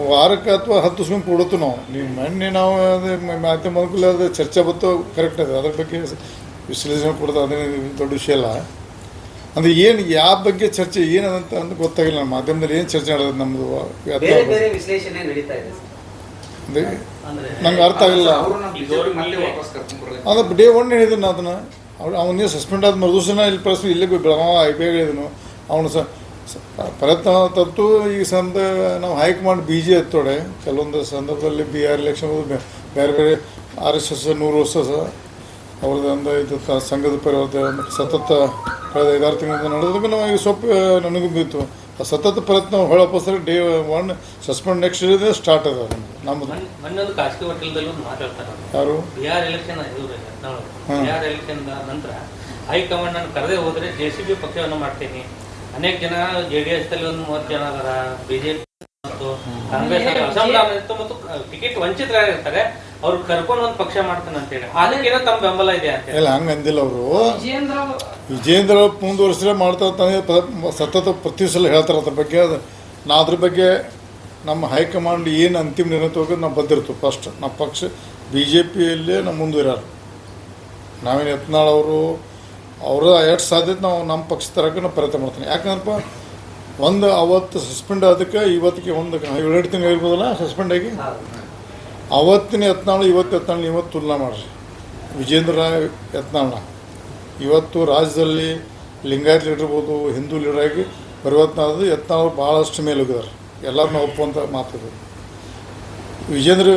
ವಾರಕ್ಕೆ ಅಥವಾ ಹತ್ತು ದಿವ್ಸ ಕೊಡುತ್ತೆ ನಾವು. ನೀವು ಮೊನ್ನೆ ನಾವು ಅದೇ ಮಾಧ್ಯಮ ಅನುಕೂಲ ಅದು ಚರ್ಚೆ ಬತ್ತು ಕರೆಕ್ಟ್ ಅದ. ಅದ್ರ ಬಗ್ಗೆ ವಿಶ್ಲೇಷಣೆ ಕೊಡ್ತಾ ಅದೇನು ದೊಡ್ಡ ವಿಷಯ ಅಲ್ಲ. ಅಂದರೆ ಏನು ಯಾವ ಬಗ್ಗೆ ಚರ್ಚೆ ಏನದಂತ ಅಂತ ಗೊತ್ತಾಗಿಲ್ಲ ನಮ್ಮ ಮಾಧ್ಯಮದಲ್ಲಿ ಏನು ಚರ್ಚೆ ಮಾಡೋದು ನಮ್ಮದು ಬೇರೆ ಬೇರೆ ವಿಶ್ಲೇಷಣೆ ನಡೀತಾ ಇದೆ ಸರ್. ಅಂದ್ರೆ ನಂಗೆ ಅರ್ಥ ಆಗಿಲ್ಲ. ಅದು ಡೇ ಒನ್ ಹೇಳಿದ್ರು ಅದನ್ನು. ಅವ್ನು ಅವನೇ ಸಸ್ಪೆಂಡ್ ಆದ ಮರುದಿವಸನ ಇಲ್ಲಿ ಪ್ರೆಸ್ ಇಲ್ಲೇ ಬೆಳಗಾವ ಐ ಬಿ ಹೇಳಿದನು. ಅವನು ಸ ಸ- ಪ್ರಯತ್ನ ತತ್ತು ಈ ಸಂದ ನಾವು ಹೈಕಮಾಂಡ್ ಬಿ ಜೆ ಎತ್ತೋಡೆ ಕೆಲವೊಂದು ಸಂದರ್ಭದಲ್ಲಿ ಬಿ ಆರ್ ಎಲೆಕ್ಷನ್ ಬೇರೆ ಬೇರೆ ಆರ್ ಎಸ್ ಎಸ್ ನೂರು ವರ್ಷ ಸ- ಅವ್ರದ್ದು ಇದು ಸಂಘದ ಪರಿವರ್ತನೆ ಸತತ ಕಳೆದ ಐದಾರು ತಿಂಗಳಿಂದ ನಡೆದಾಗ ನಾವು ಈಗ ಸ್ವಲ್ಪ ನನಗೂ ಬೀತು ಆ ಸತತ ಪ್ರಯತ್ನ ಹೊಳಪಸ್ತಾರೆ ಡೇ ಒನ್ ಸಸ್ಪೆಂಡ್ ನೆಕ್ಸ್ಟ್ ಇದೆ ಸ್ಟಾರ್ಟ್ ಅದ ನಮ್ಮದು. ಯಾರು? ಹೈಕಮಾಂಡ್ ನಾನು ಕರೆದೇ ಹೋದ್ರೆ ಜೆ ಸಿ ಬಿ ಪಕ್ಷವನ್ನು ಮಾಡ್ತೀನಿ. ಅನೇಕ ಜನ ಜೆ ಡಿ ಎಸ್ ದಲ್ಲಿ ಒಂದು ಮೂವತ್ತು ಜನ ಅದರ ಬಿಜೆಪಿ ಮತ್ತು ಕಾಂಗ್ರೆಸ್ ಮತ್ತು ಟಿಕೆಟ್ ವಂಚಿತರಾಗಿರ್ತಾರೆ ಅವ್ರು ಕರ್ಕೊಂಡು ಒಂದು ಪಕ್ಷ ಮಾಡ್ತಾನೆ ಅಂತ ಹೇಳಿ. ಅದಕ್ಕೇನೋ ತಮ್ಮ ಬೆಂಬಲ ಇದೆ ಅಂತ ಹೇಳಿ. ಇಲ್ಲ ಹಂಗೆ ಅಂದಿಲ್ಲ ಅವರು. ವಿಜೇಂದ್ರ ಮುಂದುವರಿಸಿದ್ರೆ ಮಾಡ್ತಾ ತಾನೇ ಪ- ಸತತ ಪ್ರತಿ ಸಲ ಹೇಳ್ತಾರೆ ಅದ್ರ ಬಗ್ಗೆ. ಅದು ನಾ ಅದ್ರ ಬಗ್ಗೆ ನಮ್ಮ ಹೈಕಮಾಂಡ್ ಏನು ಅಂತಿಮ ನಿರ್ಣಯ ತಗೋದು ನಾವು ಬದ್ದಿರ್ತೀವಿ ಫಸ್ಟ್ ನಮ್ಮ ಪಕ್ಷ ಬಿ ಜೆ ಪಿಯಲ್ಲೇ ನಾವು ಮುಂದುವರ್ಯಾರ. ನಾವೇನು ಯತ್ನಾಳ್ ಅವರು ಅವರ ಎಷ್ಟು ಸಾಧ್ಯತೆ ನಾವು ನಮ್ಮ ಪಕ್ಷ ತರಕ್ಕೆ ನಾವು ಪ್ರಯತ್ನ ಮಾಡ್ತೀನಿ. ಯಾಕಂದ್ರಪ್ಪ, ಒಂದು ಅವತ್ತು ಸಸ್ಪೆಂಡ್ ಆದಕ್ಕೆ ಇವತ್ತಿಗೆ ಒಂದು ಎರಡು ತಿಂಗಳು ಇರ್ಬೋದಲ್ಲ ಸಸ್ಪೆಂಡ್ ಆಗಿ. ಅವತ್ತಿನ ಯತ್ನಾಳು, ಇವತ್ತು ಯತ್ನಾಳು ಇವತ್ತು ತುಲನಾ ಮಾಡ್ರಿ. ವಿಜೇಂದ್ರ ಯತ್ನಾಳ್ನ. ಇವತ್ತು ರಾಜ್ಯದಲ್ಲಿ ಲಿಂಗಾಯತ್ ಲೀಡರ್ ಇರ್ಬೋದು, ಹಿಂದೂ ಆಗಿ ಪರಿವರ್ತನೆ ಆದ ಯತ್ನಾಳು ಭಾಳಷ್ಟು ಮೇಲೆ ಹೋಗಿದ್ದಾರೆ ಎಲ್ಲರನ್ನ ಒಪ್ಪುವಂಥ ಮಾತಿದೆ ವಿಜೇಂದ್ರ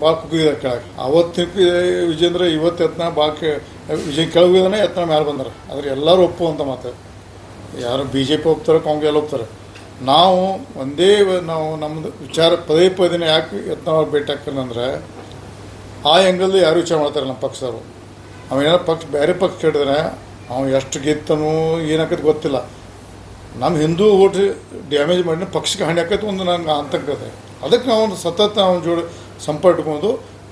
ಭಾಳ ಕುಗ್ಗಿದ ಕೆಳಗೆ. ಅವತ್ತಿನ ವಿಜೇಂದ್ರ ಇವತ್ತು ಯತ್ನ ಭಾಳ ವಿಜಯ್ ಕೆಳಗಿದಾನೆ ಯತ್ನ ಮೇಲೆ ಬಂದಾರೆ. ಆದರೆ ಎಲ್ಲರೂ ಅಂತ ಮಾತು. ಯಾರು ಬಿ ಜೆ ಪಿ ಹೋಗ್ತಾರೆ ಕಾಂಗ್ರೆಸ್ ಹೋಗ್ತಾರೆ ನಾವು ಒಂದೇ ನಾವು ನಮ್ಮದು ವಿಚಾರ ಪದೇ ಪದೇ ಯಾಕೆ ಯತ್ನ ಭೇಟಿ ಹಾಕ್ತಾರಂದ್ರೆ ಆ ಎಂಗಲ್ದು ಯಾರು ವಿಚಾರ ಮಾಡ್ತಾರೆ ನಮ್ಮ ಪಕ್ಷದವರು. ಅವೇನಾರು ಪಕ್ಷ ಬೇರೆ ಪಕ್ಷ ಕೇಳಿದ್ರೆ ಅವ್ನು ಎಷ್ಟು ಗೆತ್ತನು ಏನಾಕೈತೆ ಗೊತ್ತಿಲ್ಲ. ನಮ್ಮ ಹಿಂದೂ ಓಟ್ ಡ್ಯಾಮೇಜ್ ಮಾಡಿದ್ರೆ ಪಕ್ಷಕ್ಕೆ ಹಾನಿ ಆಕೈತೆ ಒಂದು ನಂಗೆ ಅಂತಂಕ ಇದೆ ಅದಕ್ಕೆ ನಾವು ಒಂದು ಸತತ ಅವನ ಜೋಡಿ ಸಂಪರ್ಕ ಇಟ್ಕೊಂಡು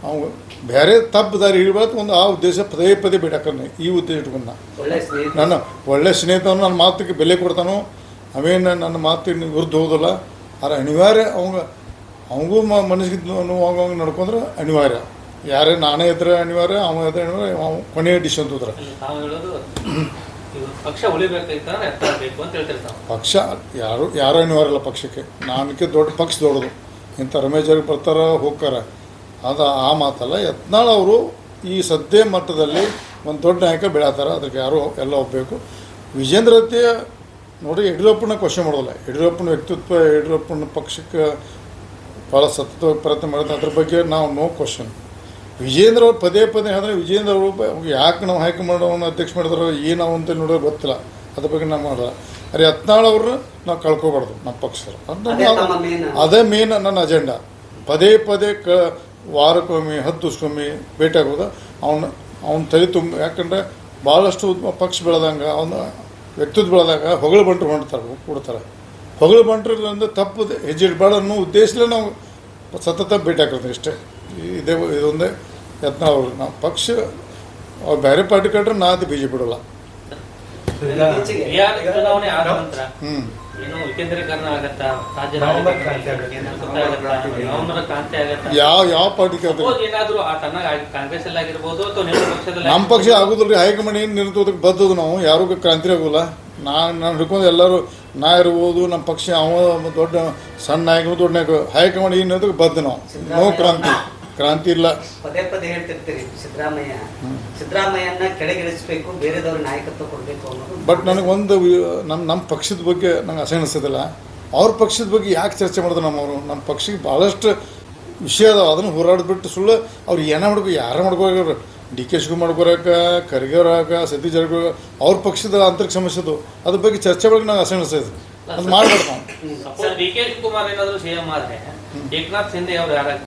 ಅವ್ನು ಬೇರೆ ತಪ್ಪು ದಾರಿ ಹಿಡಿಬಾರ್ದು ಒಂದು ಆ ಉದ್ದೇಶ ಪದೇ ಪದೇ ಭೇಟಿ ಈ ಉದ್ದೇಶ ಇಟ್ಕೊಂಡು. ನಾನು ನನ್ನ ಒಳ್ಳೆ ಸ್ನೇಹಿತನು ನನ್ನ ಮಾತಿಗೆ ಬೆಲೆ ಕೊಡ್ತಾನೋ ಅವೇನು ನನ್ನ ಮಾತಿನ ವಿರುದ್ಧ ಹೋಗೋದಿಲ್ಲ. ಆದ್ರೆ ಅನಿವಾರ್ಯ ಅವಂಗ ಅವಂಗೂ ಮ ಮನಸ್ಸಿಗೆ ನೋವಾಗ ನಡ್ಕೊಂಡ್ರೆ ಅನಿವಾರ್ಯ. ಯಾರೇ ನಾನೇ ಇದ್ರೆ ಅನಿವಾರ್ಯ ಅವ ಇದ್ರೆ ಅನಿವಾರ್ಯ ಅವ ಕೊನೆಯ ಡಿಶ್ ಅಂತ ಹೋದ್ರೆ ಪಕ್ಷ ಯಾರು ಯಾರು ಅನಿವಾರ್ಯ ಇಲ್ಲ ಪಕ್ಷಕ್ಕೆ. ನಾನಕ್ಕೆ ದೊಡ್ಡ ಪಕ್ಷ ದೊಡ್ಡದು. ಇಂಥ ರಮೇಶ್ ಅವ್ರಿಗೆ ಬರ್ತಾರ, ಹೋಗ್ತಾರ. ಅದು ಆ ಮಾತಲ್ಲ, ಯತ್ನಾಳ್ ಅವರು ಈ ಸದ್ಯ ಮಟ್ಟದಲ್ಲಿ ಒಂದು ದೊಡ್ಡ ನಾಯಕ ಬೆಳಾತಾರ. ಅದಕ್ಕೆ ಯಾರು ಎಲ್ಲ ಒಪ್ಪಬೇಕು ವಿಜೇಂದ್ರ ಹತ್ಯೆ ನೋಡಿ, ಯಡಿಯೂರಪ್ಪನ ಕ್ವಶನ್ ಮಾಡೋದಿಲ್ಲ. ಯಡಿಯೂರಪ್ಪನ ವ್ಯಕ್ತಿತ್ವ, ಯಡಿಯೂರಪ್ಪನ ಪಕ್ಷಕ್ಕೆ ಭಾಳ ಸತತ ಪ್ರಯತ್ನ ಮಾಡುತ್ತೆ ಅದ್ರ ಬಗ್ಗೆ ನಾವು ನೋ ಕ್ವಶನ್ ವಿಜೇಂದ್ರ ಅವ್ರು ಪದೇ ಪದೇ ಹೇಳಿದ್ರೆ ವಿಜೇಂದ್ರ ಅವರು ಯಾಕೆ ನಾವು ಹೈಕಮಾಂಡ್ ಅವನ್ನ ಅಧ್ಯಕ್ಷ ಮಾಡಿದ್ರು ಏನು ಅಂತ ನೋಡೋದು ಗೊತ್ತಿಲ್ಲ. ಅದ್ರ ಬಗ್ಗೆ ನಾವು ಮಾಡಲ್ಲ ಅರೆ ಯತ್ನಾಳ್ ಅವ್ರನ್ನ ನಾವು ಕಳ್ಕೋಬಾರ್ದು ನಮ್ಮ ಪಕ್ಷದ ಅದು ಮೇನ್ ನನ್ನ ಅಜೆಂಡಾ ಪದೇ ಪದೇ ಕ ವಾರಕ್ಕೊಮ್ಮೆ ಹತ್ತು ದಿವ್ಸಕ್ಕೊಮ್ಮೆ ಭೇಟಿ ಆಗೋದು. ಅವನ ಅವ್ನ ತಲೆ ತುಂಬ ಯಾಕಂದ್ರೆ ಭಾಳಷ್ಟು ಪಕ್ಷ ಬೆಳೆದಂಗೆ ಅವನ ವ್ಯಕ್ತಿತ್ವ ಬೆಳೆದಾಗ ಹೊಗಳು ಬಂಟ್ರು ಮಾಡ್ತಾರೆ ಕೊಡ್ತಾರೆ ಹೊಗಳು ಬಂಟ್ರಿಂದ ತಪ್ಪು ಹೆಜ್ಜೆ ಇಡಬಾರ್ದು ಅನ್ನೋ ಉದ್ದೇಶದಲ್ಲೇ ನಾವು ಸತತ ಭೇಟಿ ಹಾಕಿರ್ತೀವಿ ಇಷ್ಟೇ. ಇದೇ ಇದೊಂದೇ ಯತ್ನ ಅವರು ನಾವು ಪಕ್ಷ ಅವ್ರು ಬೇರೆ ಪಾರ್ಟಿ ಕಟ್ಟರೆ ನಾ ಅದು ಬಿ ಜೆ ಪಿ ಬಿಡೋಲ್ಲ. ಬಿಹಾರ್ ಚುನಾವಣೆ ಆದ ನಂತರ ಹ್ಞೂ ಏನು ವಿಕೇಂದ್ರೀಕರಣ ಆಗತ್ತಾ? ರಾಜ್ಯ ನವೆಂಬರ್ ರಾಜಕಾರಣ ಕ್ರಾಂತಿ ಆಗತ್ತೆ. ಏನಾಗುತ್ತೆ ಆಗತ್ತಾ? ನವೆಂಬರ್ ಯಾವ ಯಾವ ಪಾರ್ಟಿ ಏನಾದ್ರು ಆ ತನ್ನ ಕಾಂಗ್ರೆಸ್ ಅಲ್ಲಿ ಆಗಿರ್ಬೋದು ಅಥವಾ ನಿಮ್ಮ ಪಕ್ಷದಲ್ಲಿ ನಮ್ಮ ಪಕ್ಷ ಆಗುದಿಲ್ಲ ರೀ ಹೈಕಮಾಂಡ್ ಏನು ನಿರ್ತೋದಕ್ಕೆ ಬದ್ದದು ನಾವು? ಯಾರಿಗೂ ಕ್ರಾಂತಿ ಆಗೋಲ್ಲ ನಾನು ನಾನು ಹಿಡ್ಕೊಂಡು ಎಲ್ಲರೂ ನಾ ಇರ್ಬೋದು ನಮ್ಮ ಪಕ್ಷ ಅವ ದೊಡ್ಡ ಸಣ್ಣ ನಾಯಕರು ದೊಡ್ಡ ನಾಯಕ ಹೈಕಮಾಂಡ್ ಏನು ಅದಕ್ಕೆ ಬದ್ದ ನಾವು? ನೋ ಕ್ರಾಂತಿ. ಕ್ರಾಂತಿ ಇಲ್ಲ. ಪದೇ ಪದೇ ಹೇಳ್ತಿರ್ತೀರಿ ಸಿದ್ದರಾಮಯ್ಯ. ಸಿದ್ದರಾಮಯ್ಯನ ಕೆಳಗಿಳಿಸಬೇಕು ಬೇರೆದವ್ರ ನಾಯಕತ್ವ ಕೊಡಬೇಕು ಅನ್ನೋದು. ಬಟ್ ನನಗೆ ಒಂದು ನಮ್ಮ ನಮ್ಮ ಪಕ್ಷದ ಬಗ್ಗೆ ನಂಗೆ ಅಸಹ್ಯ ಅನಿಸೋದಿಲ್ಲ. ಅವ್ರ ಪಕ್ಷದ ಬಗ್ಗೆ ಯಾಕೆ ಚರ್ಚೆ ಮಾಡಿದ್ರು ನಮ್ಮವರು? ನಮ್ಮ ಪಕ್ಷಕ್ಕೆ ಭಾಳಷ್ಟು ವಿಷಯ ಅದಾವ. ಅದನ್ನು ಹೋರಾಡ್ಬಿಟ್ಟು ಸುಳ್ಳು ಅವ್ರು ಏನೇ ಮಾಡ್ಬೇಕು ಯಾರೇ ಮಾಡ್ಕೋರ ಡಿ ಕೆ ಶಿವಕುಮಾರ್ ಮಾಡ್ಕೊರಕ ಖರ್ಗೆ ಹಾಕ ಸತೀಶ್ ಜಾರಕಿಹೊಳಿ ಅವ್ರ ಪಕ್ಷದ ಆಂತರಿಕ ಸಮಸ್ಯೆ ಅದು. ಅದ್ರ ಬಗ್ಗೆ ಚರ್ಚೆ ಒಳಗೆ ನಾವು ಅಸಹ್ಯ ಅದು ಮಾಡ್ಬಾರ್ದು ನಾವು. ಡಿ ಕೆ ಶಿವಕುಮಾರ್ ಏನಾದ್ರು ಸಿಎಂ ಆದ್ರೆ ಏಕನಾಥ್ ಶಿಂದೆ ಅವ್ರು ಯಾರಾಗ್ತಾರೆ